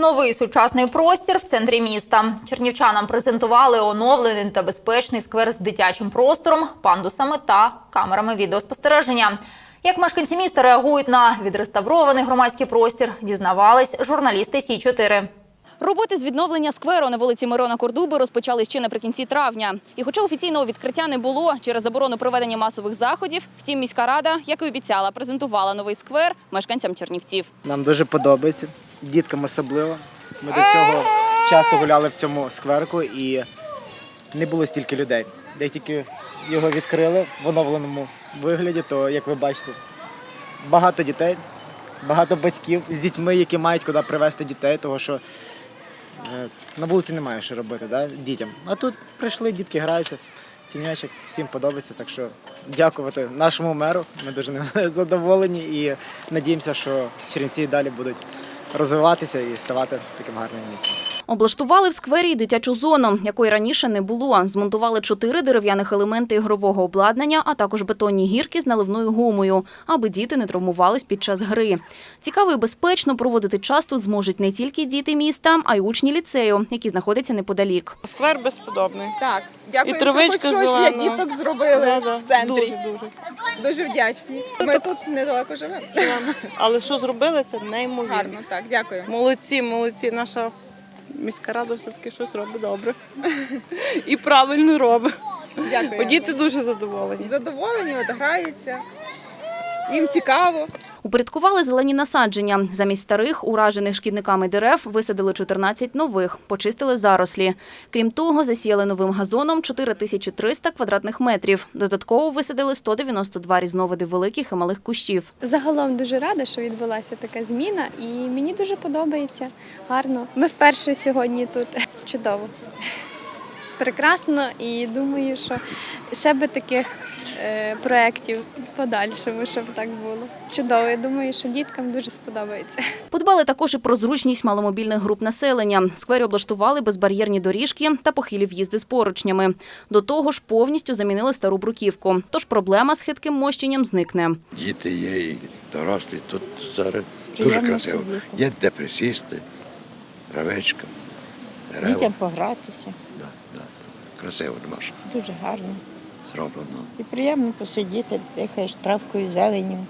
Новий сучасний простір в центрі міста. Чернівчанам презентували оновлений та безпечний сквер з дитячим простором, пандусами та камерами відеоспостереження. Як мешканці міста реагують на відреставрований громадський простір, дізнавались журналісти Сі 4 Роботи з відновлення скверу на вулиці Мирона Кордуби розпочали ще наприкінці травня. І хоча офіційного відкриття не було через заборону проведення масових заходів, втім міська рада, як і обіцяла, презентувала новий сквер мешканцям Чернівців. Нам дуже подобається, діткам особливо. Ми до цього часто гуляли в цьому скверку і не було стільки людей. Де тільки його відкрили в оновленому вигляді, то як ви бачите, багато дітей, багато батьків з дітьми, які мають куди привезти дітей, тому що е, на вулиці немає що робити да, дітям. А тут прийшли, дітки граються. Тінячок всім подобається, так що дякувати нашому меру. Ми дуже задоволені і надіємося, що Чернівці далі будуть розвиватися і ставати таким гарним містом. Облаштували в сквері й дитячу зону, якої раніше не було. Змонтували чотири дерев'яних елементи ігрового обладнання, а також бетонні гірки з наливною гумою, аби діти не травмувались під час гри. Цікаво і безпечно проводити час тут зможуть не тільки діти міста, а й учні ліцею, які знаходяться неподалік. Сквер безподобний. Так, дякую, І що хоч щось для діток зробили Да-да, в центрі. Дуже, дуже. Дуже вдячні. Ми тут недалеко живемо. Але що зробили, це неймовірно. Гарно, так, дякую. Молодці, молодці. Наша міська рада все-таки щось робить добре. І правильно робить. Дякую. Діти дуже задоволені. задоволені, от граються. Їм цікаво. Упорядкували зелені насадження. Замість старих, уражених шкідниками дерев, висадили 14 нових, почистили зарослі. Крім того, засіяли новим газоном 4300 квадратних метрів. Додатково висадили 192 різновиди великих і малих кущів. Загалом дуже рада, що відбулася така зміна, і мені дуже подобається. Гарно. Ми вперше сьогодні тут. Чудово. Прекрасно, і думаю, що ще би таких е, проєктів подальшому, щоб так було. Чудово. Я думаю, що діткам дуже сподобається. Подбали також і про зручність маломобільних груп населення. В сквері облаштували безбар'єрні доріжки та похилі в'їзди з поручнями. До того ж, повністю замінили стару бруківку. Тож проблема з хитким мощенням зникне. Діти є, і дорослі. Тут зараз дуже красиво. Є де присісти, травичка, дерева. Дітям погратися. Да, да, да. Красиво наше Дуже гарно. зроблено. І приємно посидіти, дихаєш травкою, зеленю,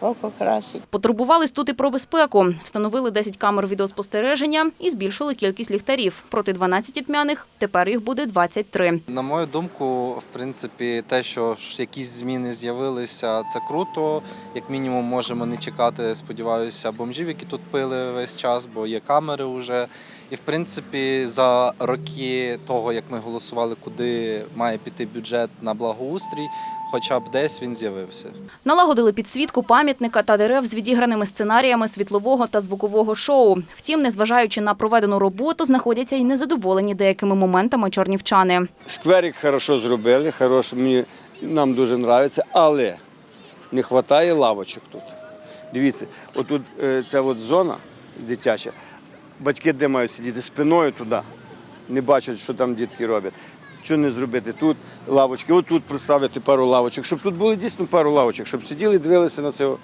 око красить. Потурбувались тут і про безпеку. Встановили 10 камер відеоспостереження і збільшили кількість ліхтарів. Проти 12 тьмяних тепер їх буде 23. На мою думку, в принципі, те, що якісь зміни з'явилися, це круто. Як мінімум, можемо не чекати, сподіваюся, бомжів, які тут пили весь час, бо є камери вже. І в принципі, за роки того, як ми голосували, куди має піти бюджет на благоустрій, хоча б десь він з'явився. Налагодили підсвітку пам'ятника та дерев з відіграними сценаріями світлового та звукового шоу. Втім, незважаючи на проведену роботу, знаходяться й незадоволені деякими моментами чорнівчани. Скверик хорошо зробили, хорошо, мені, нам дуже подобається, але не вистачає лавочок тут. Дивіться, отут е, ця от зона дитяча, батьки де мають сидіти спиною туди, не бачать, що там дітки роблять. Що не зробити? Тут лавочки, отут поставити пару лавочок, щоб тут було дійсно пару лавочок, щоб сиділи і дивилися на цього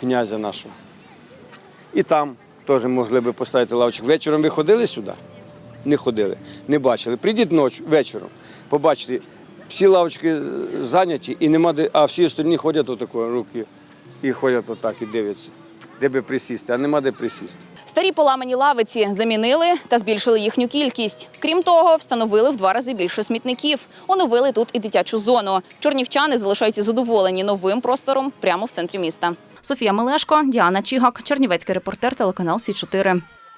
князя нашого. І там теж могли би поставити лавочок. Вечором ви ходили сюди? Не ходили, не бачили. Прийдіть ночі, вечором, побачите, всі лавочки зайняті, і нема де, а всі остальні ходять отако, руки, і ходять отак, і дивляться, де би присісти, а нема де присісти. Старі поламані лавиці замінили та збільшили їхню кількість. Крім того, встановили в два рази більше смітників. Оновили тут і дитячу зону. Чорнівчани залишаються задоволені новим простором прямо в центрі міста. Софія Мелешко, Діана Чігак, Чернівецький репортер, телеканал Сі 4